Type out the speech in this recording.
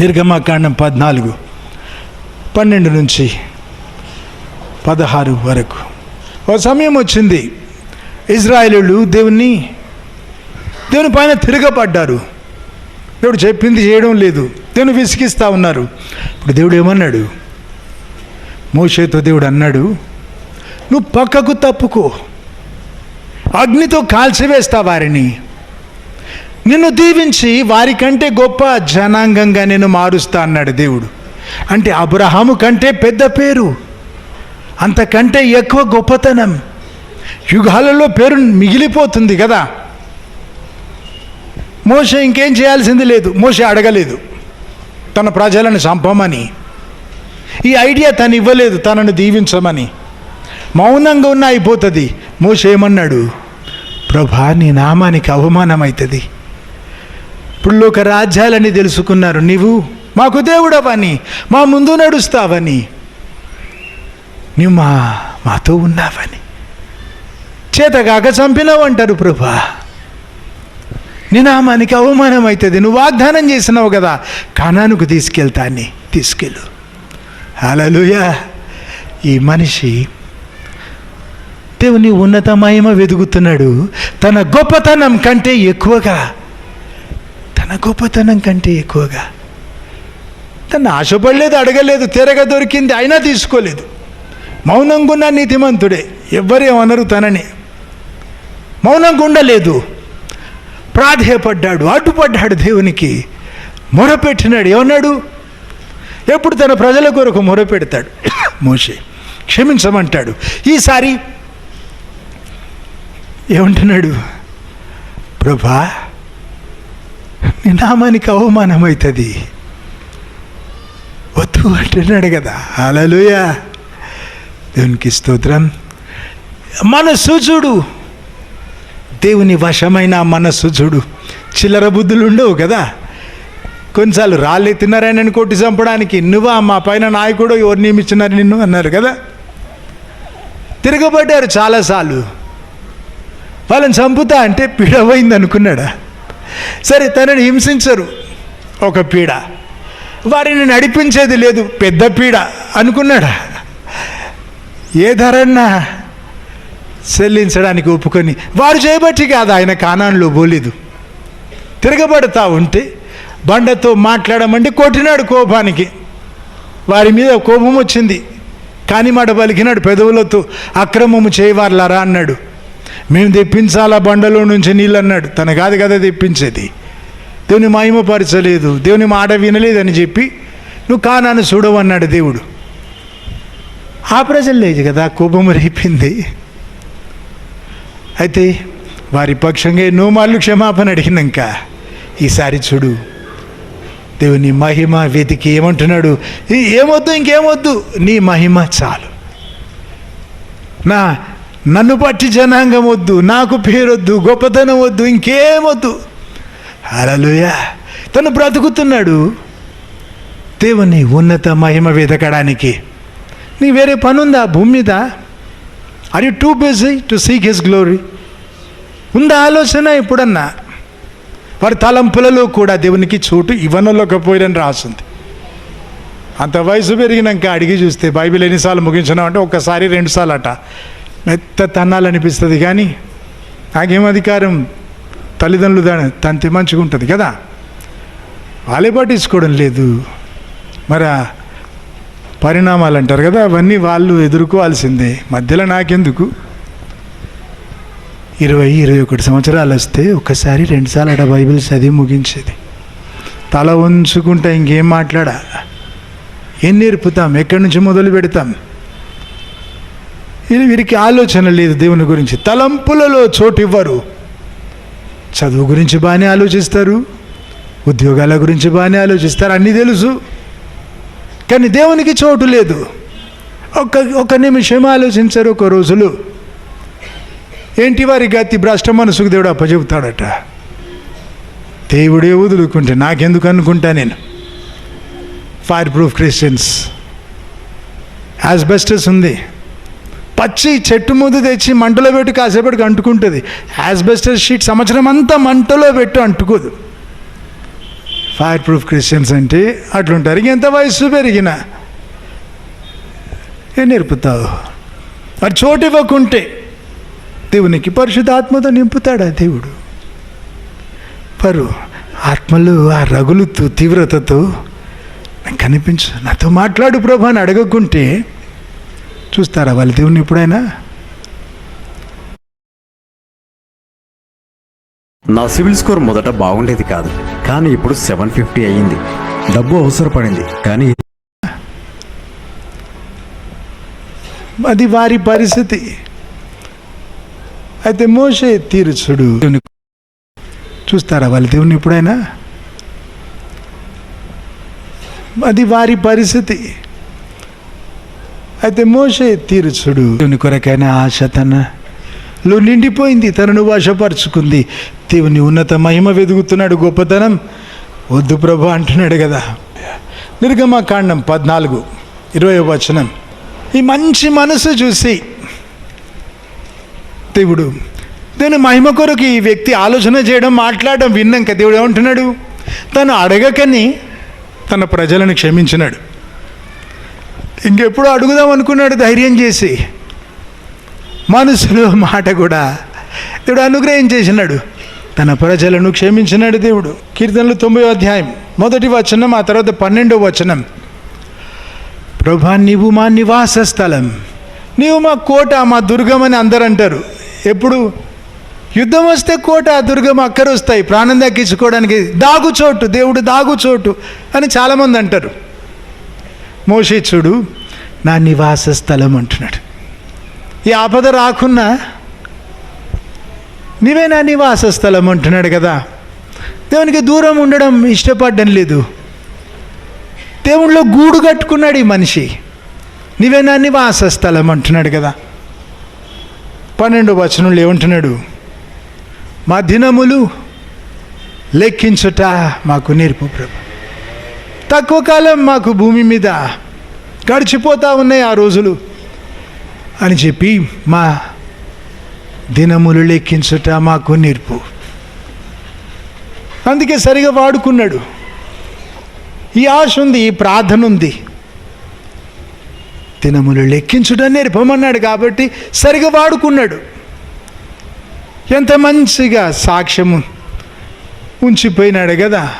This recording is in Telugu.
నిర్గమకాండం పద్నాలుగు పన్నెండు నుంచి పదహారు వరకు. ఒక సమయం వచ్చింది. ఇజ్రాయేలీలు దేవుణ్ణి దేవుని పైన తిరగబడ్డారు. దేవుడు చెప్పింది చేయడం లేదు. దేవుని విసిగిస్తూ ఉన్నారు. ఇప్పుడు దేవుడు ఏమన్నాడు? మోషేతో దేవుడు అన్నాడు నువ్వు పక్కకు తప్పుకో. అగ్నితో కాల్చివేస్తా వారిని. నిన్ను దీవించి వారికంటే గొప్ప జనాంగంగా నేను మారుస్తా అన్నాడు దేవుడు. అంటే అబ్రహాము కంటే పెద్ద పేరు అంతకంటే ఎక్కువ గొప్పతనం. యుగాలలో పేరు మిగిలిపోతుంది కదా. మోష ఇంకేం చేయాల్సింది లేదు మోష అడగలేదు. తన ప్రజలను చంపమని ఈ ఐడియా తను ఇవ్వలేదు తనను దీవించమని. మౌనంగా ఉన్న అయిపోతుంది. మోష ఏమన్నాడు? ప్రభా నీ నామానికి అవమానం అవుతుంది ఇప్పుడు ఒక రాజ్యాలని తెలుసుకున్నారు నీవు. మాకు దేవుడవని మా ముందు నడుస్తావని. నీవు మా మాతో ఉన్నావని. చేతగాక చంపినావు అంటారు ప్రభా. నీ నామానికి అవమానం అవుతుంది నువ్వు వాగ్దానం చేసినావు కదా. కానానుకు తీసుకెళ్తా అని తీసుకెళ్ళు. అలలుయా ఈ మనిషి దేవుని ఉన్నత వెతుకుతున్నాడు తన గొప్పతనం కంటే ఎక్కువగా తన గొప్పతనం కంటే ఎక్కువగా. తను ఆశపడలేదు అడగలేదు తెరగ దొరికింది అయినా తీసుకోలేదు. మౌనంగా ఉన్న నీతిమంతుడే ఎవ్వరేమనరు తనని. మౌనంగా ఉండలేదు. ప్రాధేయపడ్డాడు అడ్డుపడ్డాడు దేవునికి. మొరపెట్టినాడు ఏమన్నాడు? ఎప్పుడు తన ప్రజల కొరకు మొరపెడతాడు. మోషే క్షమించమంటాడు. ఈసారి ఏమంటున్నాడు? ప్రభా నీ నామానికి అవమానం అవుతుంది వద్దు అంటున్నాడు కదా. అలలుయ దేవునికి స్తోత్రం. మనస్సు చూడు. దేవుని వశమైన మనస్సు చూడు. చిల్లర బుద్ధులు ఉండవు కదా. కొన్నిసార్లు రాళ్ళు తిన్నారని కొట్టి చంపడానికి. నువ్వా మా పైన నాయకుడు ఎవరు నియమించినారు నిన్ను అన్నారు కదా. తిరగబడ్డారు చాలాసార్లు. వాళ్ళని చంపుతా అంటే పిడవైంది అనుకున్నాడా సరే తనని హింసించరు. ఒక పీడ. వారిని నడిపించేది లేదు పెద్ద పీడ అనుకున్నాడా? ఏ ధరన్నా చెల్లించడానికి ఒప్పుకొని వారు చేయబట్టి కాదు ఆయన కానాన్లో పోలేదు. తిరగబడతా ఉంటే బండతో మాట్లాడమంటే కొట్టినాడు కోపానికి. వారి మీద కోపం వచ్చింది కాని మాట పలికినాడు పెదవులతో అక్రమము చేయవార్లారా? అన్నాడు. మేము తెప్పించాలా బండలో నుంచి నీళ్ళు అన్నాడు తన కాదు కదా తెప్పించేది. దేవుని మహిమపరచలేదు దేవుని మాట వినలేదని చెప్పి నువ్వు కానాను చూడవన్నాడు దేవుడు. ఆ ప్రజలు లేదు కదా కోపం రేపింది. అయితే వారి పక్షంగా ఎన్నో మార్లు క్షమాపణ అడిగినాక ఈసారి చూడు దేవుని మహిమ వెతికి ఏమంటున్నాడు? ఏమొద్దు ఇంకేమొద్దు? నీ మహిమ చాలు. నా నన్ను పట్టి జనాంగం వద్దు నాకు పేరొద్దు గొప్పతనం వద్దు ఇంకేమొద్దు అలలుయ తను బ్రతుకుతున్నాడు. దేవుని ఉన్నత మహిమ వెతకడానికి నీ వేరే పనుందా భూమి మీద? Are you too busy to seek his glory ఉందా ఆలోచన ఎప్పుడన్నా? వారి తలంపులలో కూడా దేవునికి చోటు ఇవ్వనలేకపోయినని రాసింది. అంత వయసు పెరిగినాక అడిగి చూస్తే బైబిల్ ఎన్నిసార్లు ముగించినామంటే ఒకసారి ఒక్కసారి రెండుసార్లు అట మెత్త తన్నాలనిపిస్తుంది కానీ నాకేం అధికారం? తల్లిదండ్రులు దాని తంతి మంచిగా ఉంటుంది కదా? వాళ్ళే పట్టించుకోవడం లేదు. మరి పరిణామాలు అంటారు కదా అవన్నీ వాళ్ళు ఎదుర్కోవాల్సిందే. మధ్యలో నాకెందుకు? ఇరవై ఇరవై ఒకటి సంవత్సరాలు వస్తే ఒక్కసారి రెండుసార్లు అట బైబిల్ చదివి ముగించేది. తల ఉంచుకుంటా ఇంకేం మాట్లాడా ఏం నేర్పుతాం? ఎక్కడి నుంచి మొదలు పెడతాం? ఇది వీరికి ఆలోచన లేదు దేవుని గురించి. తలంపులలో చోటు ఇవ్వరు చదువు గురించి బాగానే ఆలోచిస్తారు. ఉద్యోగాల గురించి బాగానే ఆలోచిస్తారు. అన్నీ తెలుసు. కానీ దేవునికి చోటు లేదు. ఒక ఒక నిమిషం ఆలోచించరు ఒక రోజులు. ఏంటి వారి గతి భ్రష్ట మనసుకు దేవుడు అప్పచెబుతాడట? దేవుడే వదులుకుంటే నాకెందుకు అనుకుంటా నేను? ఫైర్ ప్రూఫ్ క్రిస్టియన్స్ యాజ్బెస్టస్ ఉంది. పచ్చి చెట్టు ముందు తెచ్చి మంటలో పెట్టి కాసేపటికి అంటుకుంటుంది. యాజ్బెస్టస్ షీట్ సంవత్సరం అంతా మంటలో పెట్టి అంటుకోదు. ఫైర్ ప్రూఫ్ క్రిస్టియన్స్ అంటే అట్లుంటారు. ఇంకెంత వయసు పెరిగినా? ఏం నేర్పుతావు? మరి చోటు ఇవ్వకుంటే దేవునికి పరిశుద్ధాత్మతో నింపుతాడా దేవుడు? పరు ఆత్మలు ఆ రగులుతూ తీవ్రతతో నాకు కనిపించు. నాతో మాట్లాడు ప్రభు అని అడగకుంటే చూస్తారా వాళ్ళ దేవుని ఎప్పుడైనా? నా సివిల్ స్కోర్ మొదట బాగుండేది కాదు కానీ ఇప్పుడు సెవెన్ ఫిఫ్టీ అయ్యింది. డబ్బు అవసరపడింది కానీ అది వారి పరిస్థితి. అయితే మోసే తీరు చూడు దేవుని చూస్తారా వాళ్ళ దేవుని ఎప్పుడైనా? అది వారి పరిస్థితి. అయితే మోసే తీరు చూడు దేవుని కొరకైన ఆశ తనలో నిండిపోయింది తనను వశపరుచుకుంది. దేవుని ఉన్నత మహిమ వెదుగుతున్నాడు గొప్పతనం. వద్దు ప్రభు అంటున్నాడు కదా. నిర్గమకాండం పద్నాలుగు ఇరవై వచనం. ఈ మంచి మనసు చూసి దేవుడు దేవుని మహిమ కొరకు ఈ వ్యక్తి ఆలోచన చేయడం మాట్లాడడం విన్నాక దేవుడు ఏమంటున్నాడు? తను అడగకని తన ప్రజలను క్షమించినాడు. ఇంకెప్పుడు అడుగుదాం అనుకున్నాడు ధైర్యం చేసి. మనసులో మాట కూడా దేవుడు అనుగ్రహం చేసినాడు. తన ప్రజలను క్షమించినాడు దేవుడు. కీర్తనలు తొంభై అధ్యాయం మొదటి వచనం ఆ తర్వాత పన్నెండో వచనం. ప్రభా నీవు మా నివాస స్థలం నీవు మా కోట మా దుర్గం అని అందరు అంటారు. ఎప్పుడు? యుద్ధం వస్తే కోట దుర్గం అక్కరు వస్తాయి ప్రాణం దక్కించుకోవడానికి దాగుచోటు దేవుడు దాగుచోటు అని చాలామంది అంటారు. మోషే చూడు నా నివాస స్థలం అంటున్నాడు. ఈ ఆపద రాకున్నా నీవే నా నివాస స్థలం అంటున్నాడు కదా. దేవునికి దూరం ఉండడం ఇష్టపడడం లేదు. దేవుళ్ళో గూడు కట్టుకున్నాడు ఈ మనిషి. నీవే నా నివాస స్థలం అంటున్నాడు కదా. పన్నెండు వచనంలో ఏమంటున్నాడు? మా దినములు లెక్కించుట మాకు నేర్పు ప్రభు. తక్కువ కాలం మాకు భూమి మీద గడిచిపోతూ ఉన్నాయి ఆ రోజులు అని చెప్పి మా దినములు లెక్కించుట మాకు నేర్పు. అందుకే సరిగా వాడుకున్నాడు. ఈ ఆశ ఉంది ఈ ప్రార్థన ఉంది. దినములు లెక్కించుట నేర్పమన్నాడు కాబట్టి సరిగా వాడుకున్నాడు. ఎంత మంచిగా సాక్ష్యము ఉంచిపోయినాడు కదా.